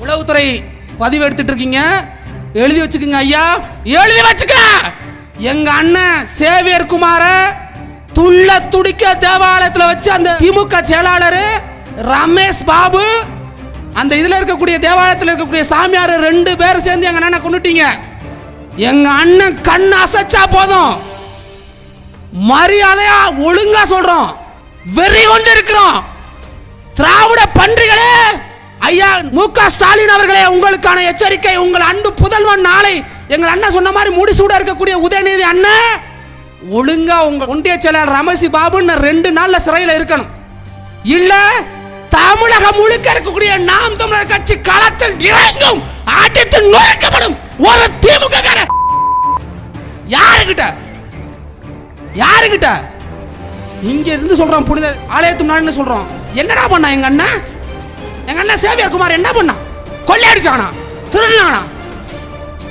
உளவுத்துறை பதிவு எடுத்துட்டு இருக்கீங்க எழுதி வச்சுக்கோங்க ஐயா. எழுதி வச்சுக்க! எங்க அண்ணன் சேவியர் குமார துள்ள துடிக்க தேவாலயத்தில் வச்சு அந்த திமுக செயலாளர் ரமேஷ் பாபு அந்த இதில் இருக்கக்கூடிய தேவாலயத்தில் இருக்கக்கூடிய சாமியார் ரெண்டு பேரும் சேர்ந்து எங்க அண்ணனை கொண்டுட்டீங்க எங்க அண்ணன் கண் அசைச்சா போதும். மரியாதையா ஒழுங்கா சொல்றோம். வெறி கொண்டு இருக்கிறோம். திராவிட பன்றிகளே! ஐயா மு க ஸ்டாலின் அவர்களே உங்களுக்கான எச்சரிக்கை உங்கள் அன்பு புதல்வன் நாளை எங்கள் அண்ணன் சொன்ன மாதிரி முடிசூட இருக்கக்கூடிய உதயநிதி அண்ணன் ஒழுங்கா உங்க ஒன்றிய செயலாளர் ரமசி பாபுன்னு ரெண்டு நாள்ல சிறையில் இருக்கணும். இல்ல தமிழகம் முழுக்க இருக்கக்கூடிய நாம் தமிழர் கட்சி களத்தில் இறங்கும் ஆட்டத்தில் நுழைக்கப்படும் ஒரு திமுக யாருகிட்ட? யாருகிட்ட? இங்க இருந்து சொல்றோம் புனித ஆலயத்து முன்னாடி சொல்றோம் என்னடா பண்ணா எங்க அண்ணன்? எங்க அண்ணன் சேவியர் குமார் என்ன பண்ணா கொள்ளையடிச்சானா? திருடினானா?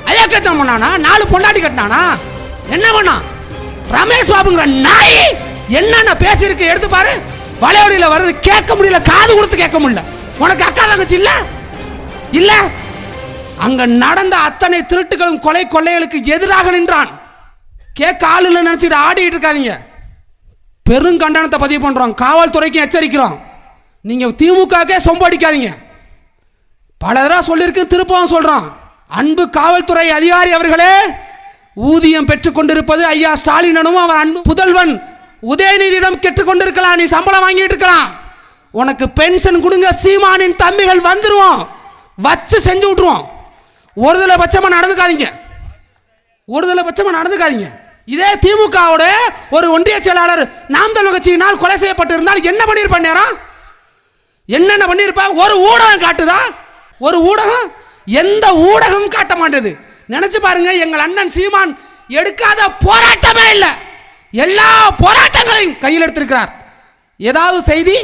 ஐயா கட்டம் பண்ணானா? நாலு பொண்டாட்டி கட்டினானா? என்ன பண்ணா ரமேஷ் பாபுங்கிற நாய் என்னென்ன பேசியிருக்கு எடுத்து பாரு. வளையோடியில் வருது. கேட்க முடியல. காது கொடுத்து கேட்க முடியல. உனக்கு அக்கா தங்கச்சி இல்ல? இல்ல. அங்க நடந்த அத்தனை திருட்டுகளும் கொலை கொள்ளைகளுக்கு எதிராக நின்றான். கேட்க ஆள் இல்லை நினைச்சிட்டு ஆடிட்டு இருக்காதீங்க. பெரும் கண்டனத்தை பதிவு பண்றோம். காவல்துறைக்கும் எச்சரிக்கிறோம். நீங்கள் திமுகக்கே சொம்படிக்காதீங்க. பல தடவை சொல்லியிருக்கு திருப்பவும் சொல்கிறோம் அன்பு காவல்துறை அதிகாரி அவர்களே ஊதியம் பெற்றுக்கொண்டிருப்பது ஐயா ஸ்டாலினனும் அவன் அன்பு புதல்வன். உதயநிதியிடம் கெட்டுக்கொண்டிருக்கலாம் நீ சம்பளம் வாங்கிட்டு இருக்கலாம். உனக்கு பென்ஷன் கொடுங்க சீமானின் தம்பிகள் வந்துருவோம். வச்சு செஞ்சு விட்ருவோம் ஒரு பட்சமாக நடந்துக்காதீங்க. ஒரு பட்சமாக நடந்துக்காதீங்க. இதே திமுகவோட ஒரு ஒன்றிய செயலாளர் நாம் தமிழ் கட்சியினால் கொலை செய்யப்பட்டு இருந்தால் என்ன பண்ணியிருப்பேன் நேரம்? என்னென்ன பண்ணியிருப்பா? ஒரு ஊடகம் காட்டுதா? ஒரு ஊடகம்? எந்த ஊடகமும் காட்ட மாட்டேது. நினைச்சு பாருங்க எங்கள் அண்ணன் சீமான் எடுக்காத போராட்டமே இல்லை. எல்லா போராட்டங்களையும் கையில் எடுத்திருக்கிறார். ஏதாவது செய்தி?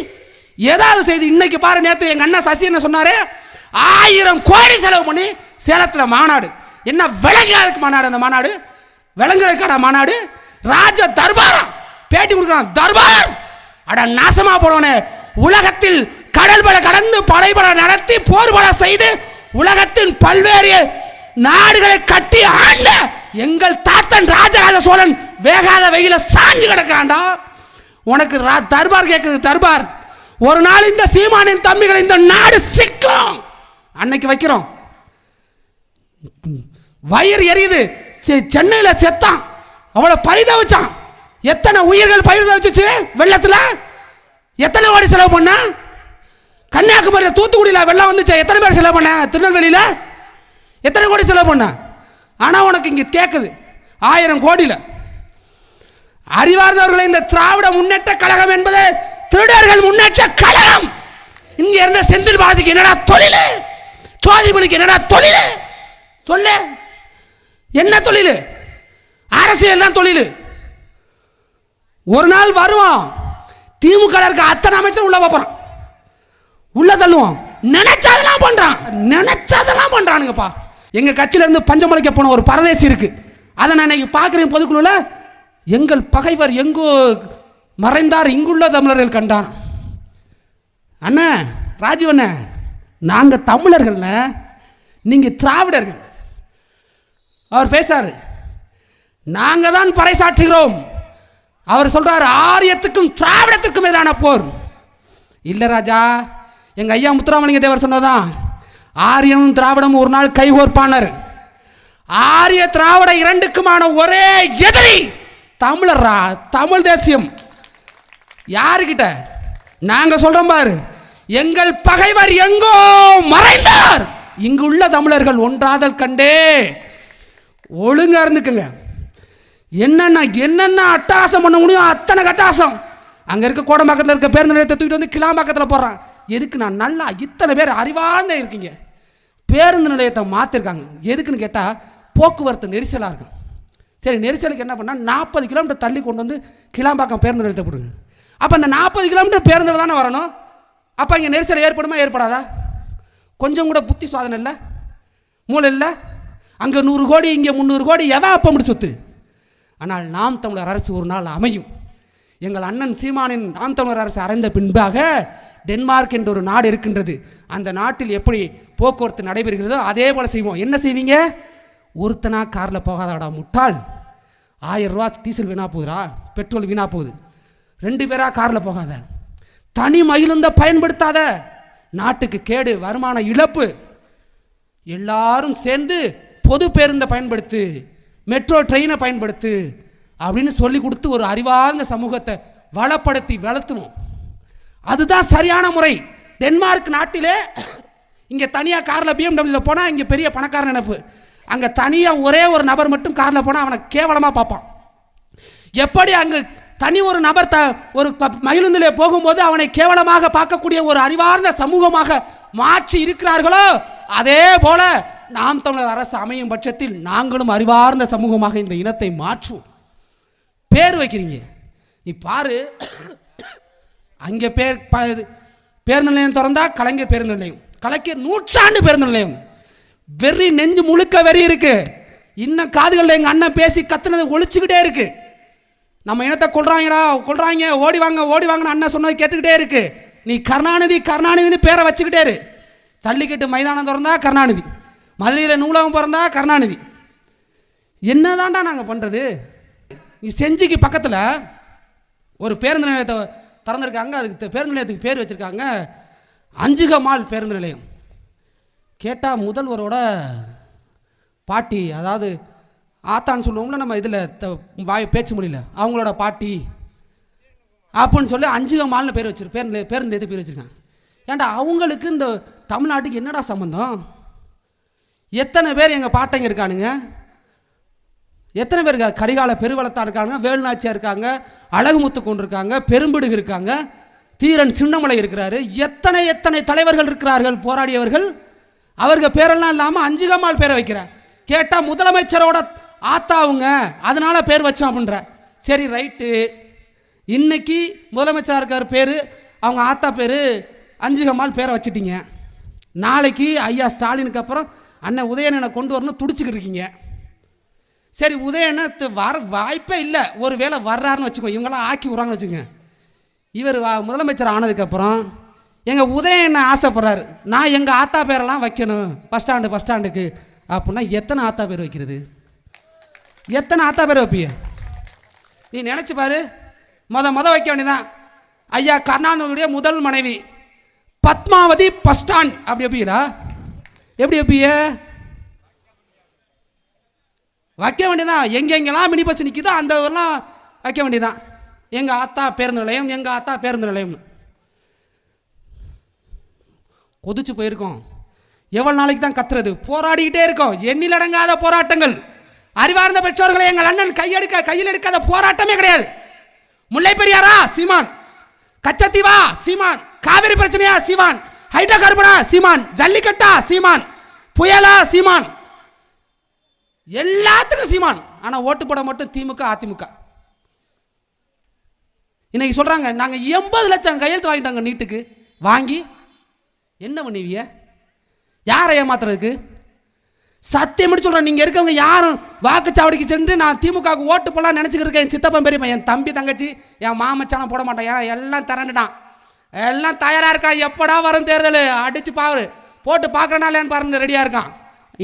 ஏதாவது செய்தி? இன்னைக்கு பாரு நேற்று எங்கள் அண்ணன் சசி என்ன சொன்னார்? ஆயிரம் கோடி செலவு பண்ணி சேலத்தில் மாநாடு. என்ன விலங்குகளுக்கு மாநாடு அந்த மாநாடு? விலங்குகளுக்கான மாநாடு? ராஜ தர்பாரம் பேட்டி கொடுக்குறான் தர்பார்! அட நாசமா போறவனே உலகத்தில் கடல் பட கடந்து படைபட நடத்தி போர்பட செய்து உலகத்தின் பல்வேறு நாடுகளை கட்டி ஆண்ட எங்கள் தாத்தன் ராஜராஜ சோழன் வேகாத வெயில சாஞ்சு கிடக்கிறான்டா. உனக்கு ரா- தர்பார் கேட்குது தர்பார். ஒரு நாள் இந்த சீமானின் தம்பிகள் இந்த நாடு சிக்கும். அன்னைக்கு வைக்கிறோம். வயிறு எரியுது. செ- செத்தான். அவளை பரிதவிச்சான். எத்தனை உயிர்கள் பயிர் வச்சுச்சு வெள்ளத்தில்? எத்தனை கோடி செலவு பண்ண? கன்னியாகுமரியில் தூத்துக்குடியில் வெள்ளம் வந்துச்சு. எத்தனை பேர் செலவு பண்ண? திருநெல்வேலியில்? எத்தனை கோடி செலவு பண்ண? ஆனால் உனக்கு இங்கே கேட்குது ஆயிரம் கோடியில். அறிவார்ந்தவர்களை இந்த திராவிட முன்னேற்ற கழகம் என்பது திருடர்கள் முன்னேற்ற கழகம். இங்க இருந்த செந்தில் பாலாஜிக்கு என்னடா தொழில்? சோதிமணிக்கு என்னடா தொழில்? சொல்லு. என்ன தொழில்? அரசியல் தான் தொழில். ஒரு நாள் வருவோம் திமுக இருக்க அத்தனை அமைச்சர் உள்ள பார்ப்போம் உள்ள தள்ளுவோம் நினைச்சதெல்லாம் பண்றான். நினைச்சதெல்லாம் பண்றானுங்கப்பா. எங்க கட்சியில இருந்து பஞ்சமலைக்க போன ஒரு பரதேசி இருக்கு. அதை நான் இன்னைக்கு பார்க்குறேன் பொதுக்குழுல. எங்கள் பகைவர் எங்கோ மறைந்தார் இங்குள்ள தமிழர்கள் கண்டான். அண்ணா ராஜீவ் அண்ணா நாங்கள் தமிழர்கள்ல நீங்கள் திராவிடர்கள். அவர் பேசாரு நாங்கள் தான் பறைசாற்றுகிறோம். அவர் சொல்றாரு ஆரியத்துக்கும் திராவிடத்துக்கும் எதிரான போர். இல்லை ராஜா எங்கள் ஐயா முத்துராமலிங்க தேவர் சொன்னதான் ஆரியமும் திராவிடமும் ஒரு நாள் கைகோர்ப்பானர். ஆரிய திராவிட இரண்டுக்குமான ஒரே எதிரி தமிழர்ரா தமிழ் தேசியம். யாருக்கிட்ட நாங்க சொல்றோம் பாரு. எங்கள் பகைவர் எங்கோ மறைந்தார். இங்கு உள்ள தமிழர்கள் ஒன்றாதல் கண்டே. ஒழுங்கா இருந்துக்குங்க. என்னென்ன என்னென்ன அட்டகாசம் பண்ண முடியும் அத்தனை கட்டாசம். அங்க இருக்க கோடம்பாக்கத்தில் இருக்க பேருந்து நிலையத்தை தூக்கிட்டு வந்து கிளாம்பாக்கத்தில் போடுறான். எதுக்கு நான் நல்லா இத்தனை பேர் அறிவார்ந்த இருக்கீங்க? பேருந்து நிலையத்தை மாற்றிருக்காங்க எதுக்குன்னு கேட்டால் போக்குவரத்து நெரிசலாக இருக்கும். சரி நெரிசலுக்கு என்ன பண்ணால் நாற்பது கிலோமீட்டர் தள்ளி கொண்டு வந்து கிளாம்பாக்கம் பேருந்து நிலையத்தை போடுங்க. அப்போ அந்த நாற்பது கிலோமீட்டர் பேருந்தில் தானே வரணும்? அப்போ இங்கே நெரிசல் ஏற்படுமா ஏற்படாதா? கொஞ்சம் கூட புத்தி சுவாதனை இல்லை? மூளை இல்லை? அங்கே நூறு கோடி இங்கே முந்நூறு கோடி எவன் அப்போ முடி சொத்து? ஆனால் நாம் தமிழர் அரசு ஒரு நாள் அமையும். எங்கள் அண்ணன் சீமானின் நாம் தமிழர் அரசு அறைந்த பின்பாக டென்மார்க் என்ற ஒரு நாடு இருக்கின்றது. அந்த நாட்டில் எப்படி போக்குவரத்து நடைபெறுகிறதோ அதே போல் செய்வோம். என்ன செய்வீங்க? ஒருத்தனா காரில் போகாதாடா முட்டாள். ஆயிரம் ரூபா டீசல் வீணாக போகுதா பெட்ரோல் வீணாக போகுது. ரெண்டு பேராக காரில் போகாத. தனி மகிழ்ந்த பயன்படுத்தாத. நாட்டுக்கு கேடு வருமான இழப்பு. எல்லாரும் சேர்ந்து பொது பேருந்தை பயன்படுத்து மெட்ரோ ட்ரெயினை பயன்படுத்து அப்படின்னு சொல்லி கொடுத்து ஒரு அறிவார்ந்த சமூகத்தை வளப்படுத்தி வளர்த்துவோம். அதுதான் சரியான முறை. டென்மார்க் நாட்டிலே இங்கே தனியாக காரில் பிஎம்டபிள்யூவில் போனால் இங்கே பெரிய பணக்கார நினைப்பு. அங்கே தனியாக ஒரே ஒரு நபர் மட்டும் காரில் போனால் அவனை கேவலமாக பார்ப்பான். எப்படி அங்கு தனி ஒரு நபர் த ஒரு ப- மகிழுந்திலே போகும்போது அவனை கேவலமாக பார்க்கக்கூடிய ஒரு அறிவார்ந்த சமூகமாக மாற்றி இருக்கிறார்களோ அதே போல நாம் தமிழர் அரசு அமையும் பட்சத்தில் நாங்களும் அறிவார்ந்த சமூகமாக இந்த இனத்தை மாற்றுவோம். பேர் வைக்கிறீங்க. நீ பாரு அங்கே பேர் ப இது பேருந்து நிலையம் திறந்தா கலைஞர் பேருந்து நிலையம். கலைஞர் நூற்றாண்டு பேருந்து நிலையம். வெறி நெஞ்சு முழுக்க வெறி இருக்கு. இன்னும் காதுகளில் எங்கள் அண்ணன் பேசி கத்துனது ஒழிச்சுக்கிட்டே இருக்குது நம்ம இனத்தை கொள்றாங்கடா கொள்றாங்க ஓடி வாங்க ஓடி வாங்கன்னு அண்ணன் சொன்னது கேட்டுக்கிட்டே இருக்குது நீ கருணாநிதி கருணாநிதினு பேரை வச்சுக்கிட்டே இரு. ஜல்லிக்கட்டு மைதானம் திறந்தா கருணாநிதி. மதுரையில் நூலகம் பிறந்தா கருணாநிதி. என்னதான்டா நாங்கள் பண்ணுறது நீ செஞ்சிக்கு பக்கத்தில் ஒரு பேருந்து நிலையத்தை திறந்துருக்காங்க. அதுக்கு பேருந்து நிலையத்துக்கு பேர் வச்சுருக்காங்க. அஞ்சுக மால் பேருந்து நிலையம். கேட்டால் முதல்வரோட பாட்டி அதாவது ஆத்தான்னு சொல்லுவோம்ல நம்ம இதில் வாய் பேச்சு முடியல அவங்களோட பாட்டி. அப்படின்னு சொல்லி அஞ்சுக மால்னு பேர் வச்சிரு பேருந்து பேருந்து நிலையத்துக்கு பேர் வச்சுருக்காங்க. ஏன்டா அவங்களுக்கு இந்த தமிழ்நாட்டுக்கு என்னடா சம்மந்தம் எத்தனை பேர் எங்கள் பாட்டைங்க இருக்கானுங்க? எத்தனை பேர் கரிகால பெருவளத்தா இருக்காங்க வேலுநாச்சியாக இருக்காங்க அழகுமுத்து கொண்டு இருக்காங்க பெரும்பிடுகு இருக்காங்க தீரன் சின்னமலை இருக்கிறாரு எத்தனை எத்தனை தலைவர்கள் இருக்கிறார்கள் போராடியவர்கள்? அவர்கள் பேரெல்லாம் இல்லாமல் அஞ்சுகம்மாள் பேரை வைக்கிற கேட்டால் முதலமைச்சரோட ஆத்தாவுங்க அதனால் பேர் வச்சோம் அப்படின்ற. சரி ரைட்டு. இன்னைக்கு முதலமைச்சராக இருக்கார் பேர் அவங்க ஆத்தா பேர் அஞ்சுகம்மாள் பேரை வச்சுட்டிங்க. நாளைக்கு ஐயா ஸ்டாலினுக்கு அப்புறம் அண்ணன் உதயணனை கொண்டு வரணும் துடிச்சுக்கிட்டு இருக்கீங்க. சரி உதயணத்து வர வாய்ப்பே இல்லை. ஒரு வேளை வர்றாருன்னு வச்சுக்கோங்க இவங்கெல்லாம் ஆக்கி விட்றாங்கன்னு வச்சுக்கோங்க. இவர் முதலமைச்சர் ஆனதுக்கப்புறம் எங்கள் உதயண்ணன் ஆசைப்படுறாரு. நான் எங்கள் ஆத்தா பேரெல்லாம் வைக்கணும். பஸ் ஸ்டாண்டு பஸ் ஸ்டாண்டுக்கு. அப்படின்னா எத்தனை ஆத்தா பேர் வைக்கிறது? எத்தனை ஆத்தா பேர் வைப்பிய நீ நினச்சி பாரு. மொத மொத வைக்க வேண்டியதான் ஐயா கருணாநிதியுடைய முதல் மனைவி. Padmavathi bus stand. அப்படி வைப்பீங்களா? எப்படி வைப்பீங்க? வைக்க வேண்டியதான் எங்கெங்கெல்லாம் மினி பஸ் நிற்குதோ அந்த ஊரெலாம் வைக்க வேண்டியதான் எங்கள் ஆத்தா பேருந்து நிலையம் எங்கள் ஆத்தா பேருந்து நிலையம்னு கொதிச்சு போயிருக்கோம். எவ்வளோ நாளைக்கு தான் கத்துறது? போராடிக்கிட்டே இருக்கோம். எண்ணிலடங்காத போராட்டங்கள். அறிவார்ந்த பெற்றோர்களை எங்கள் அண்ணன் கையெடுக்க கையில் எடுக்காத போராட்டமே கிடையாது. முல்லை பெரியாரா? சீமான். கச்சத்தீவா? சீமான். காவிரி பிரச்சனையா? சீமான். ஹைட்ரோ கார்பனா சீமான். ஜல்லிக்கட்டா? சீமான். புயலா? சீமான். எல்லாத்துக்கும் சீமான். ஆனால் ஓட்டு போட மட்டும் திமுக அதிமுக. இன்னைக்கு சொல்கிறாங்க நாங்கள் எண்பது லட்சம் கையெழுத்து வாங்கிட்டாங்க நீட்டுக்கு. வாங்கி என்ன பண்ணுவீங்க? யாரை ஏமாத்துறதுக்கு? சத்தியம் சொல்கிறேன் நீங்கள் இருக்கவங்க யாரும் வாக்குச்சாவடிக்கு சென்று நான் திமுகவுக்கு ஓட்டு போடலாம் நினச்சிக்கிருக்கேன் என் சித்தப்பன் பெரியப்பா என் தம்பி தங்கச்சி என் மாமச்சானம் போட மாட்டேன். ஏன்னா எல்லாம் திரண்டுட்டான். எல்லாம் தயாராக இருக்கான். எப்படா வரும் தேர்தல்? அடிச்சு பாரு. போட்டு பார்க்கறனாலேன்னு பாருங்க ரெடியாக இருக்கான்.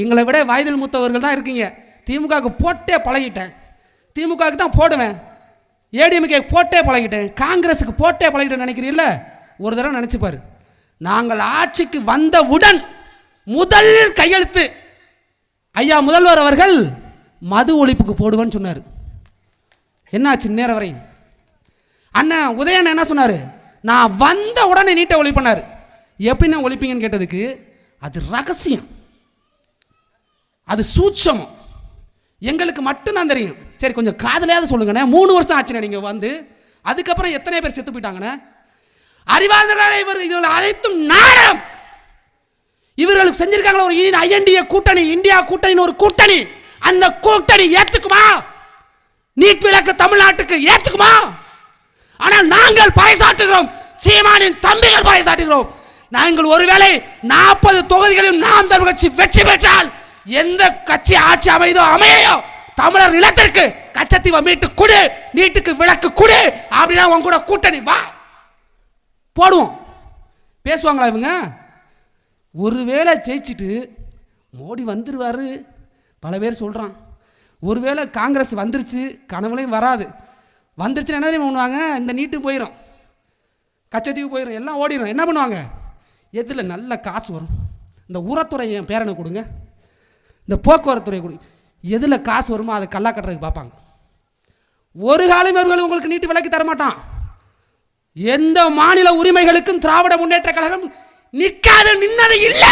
எங்களை விட வயதில் மூத்தவர்கள் தான் இருக்கீங்க. திமுகவுக்கு போட்டே பழகிட்டேன். திமுகவுக்கு தான் போடுவேன். ஏடிஎம்கே போட்டே பழகிட்டேன். காங்கிரஸுக்கு போட்டே பழகிட்டேன் நினைக்கிறீல்ல? ஒரு தடவை நினச்சிப்பார் நாங்கள் ஆட்சிக்கு வந்தவுடன் முதல் கையெழுத்து ஐயா முதல்வர் அவர்கள் மது ஒழிப்புக்கு போடுவேன்னு சொன்னார். என்னாச்சு நேரம் வரை? அண்ணன் உதயன் என்ன சொன்னார்? நான் வந்த உடனே நீட்டை ஒழிப்பினார் எப்படின்னா ஒழிப்பீங்கன்னு கேட்டதுக்கு அது ரகசியம். அது சூட்சம். எங்களுக்கு மட்டும்தான் தெரியும். சரி கொஞ்சம் காதலையாவது சொல்லுங்கண்ணே. மூணு வருஷம் ஆச்சுண்ணே நீங்கள் வந்து. அதுக்கப்புறம் எத்தனை பேர் செத்து போயிட்டாங்கண்ணே? அறிவாளர்களை இவர் இவர்கள் அனைத்தும் நாடகம். இவர்களுக்கு செஞ்சிருக்காங்களா ஒரு ஐஎன்டிஏ கூட்டணி இந்தியா கூட்டணின்னு ஒரு கூட்டணி. அந்த கூட்டணி ஏத்துக்குமா? நீட் விளக்கு தமிழ்நாட்டுக்கு ஏத்துக்குமா? ஆனால் நாங்கள் பறைசாட்டுகிறோம் சீமானின் தம்பிகள் பறைசாட்டுகிறோம் நாங்கள் ஒருவேளை நாற்பது தொகுதிகளில் நாம் தமிழ் கட்சி வெற்றி பெற்றால் எந்த கட்சி ஆட்சி அமைதோ அமையோ தமிழர் நிலத்திற்கு கச்சத்தீவை மீட்டு கொடு நீட்டுக்கு விளக்கு கொடு அப்படின்னா உன் கூட கூட்டணி வா. போடுவோம். பேசுவாங்களா இவங்க? ஒருவேளை ஜெயிச்சிட்டு மோடி வந்துடுவார் பல பேர் சொல்கிறான் ஒருவேளை காங்கிரஸ் வந்துருச்சு கனவுலையும் வராது. வந்துருச்சுன்னா என்ன தெரியுமா பண்ணுவாங்க? இந்த நீட்டு போயிடும் கச்சத்தீவு போயிடும் எல்லாம் ஓடிடும் என்ன பண்ணுவாங்க? எதில் நல்ல காசு வரும். இந்த உரத்துறை என் பேரனை கொடுங்க. இந்த போக்குவரத்துறை கொடுங்க எதில் காசு வருமோ அதை கல்லா கட்டுறதுக்கு பார்ப்பாங்க. ஒரு காலம் அவர்கள் உங்களுக்கு நீட்டு விலைக்கு தர மாட்டான். எந்த மாநில உரிமைகளுக்கும் திராவிட முன்னேற்ற கழகம் நிற்காது நின்னது இல்லை!